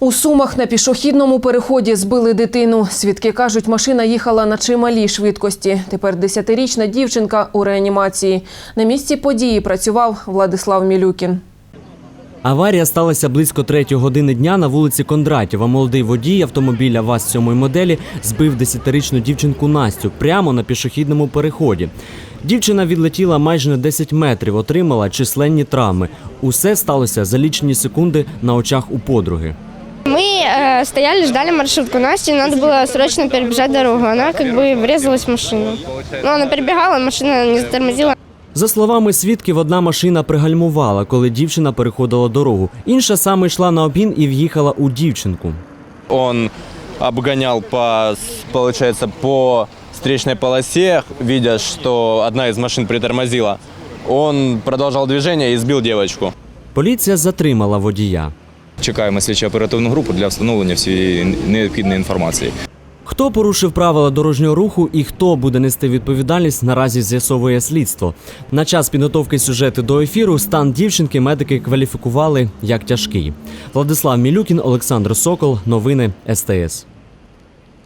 У Сумах на пішохідному переході збили дитину. Свідки кажуть, машина їхала на чималій швидкості. Тепер десятирічна дівчинка у реанімації. На місці події працював Владислав Мілюкін. Аварія сталася близько третьої години дня на вулиці Кондратєва. Молодий водій автомобіля ВАЗ сьомої моделі збив десятирічну дівчинку Настю прямо на пішохідному переході. Дівчина відлетіла майже на 10 метрів, отримала численні травми. Усе сталося за лічені секунди на очах у подруги. Мы э, стояли, ждали маршрутку. Насте надо было срочно перебежать дорогу. Она как бы врезалась в машину. Ну, она перебегала, машина не затормозила. За словами свідків, одна машина пригальмувала, коли дівчина переходила дорогу. Інша саме йшла на обгін і в'їхала у дівчинку. Он обгонял по, получается, по встречной полосе, видя, что одна из машин притормозила. Он продолжал движение и сбил девочку. Поліція затримала водія. Чекаємо слідчо оперативну групу для встановлення всієї необхідної інформації. Хто порушив правила дорожнього руху і хто буде нести відповідальність, наразі з'ясовує слідство. На час підготовки сюжету до ефіру стан дівчинки медики кваліфікували як тяжкий. Владислав Мілюкін, Олександр Сокол. Новини СТС.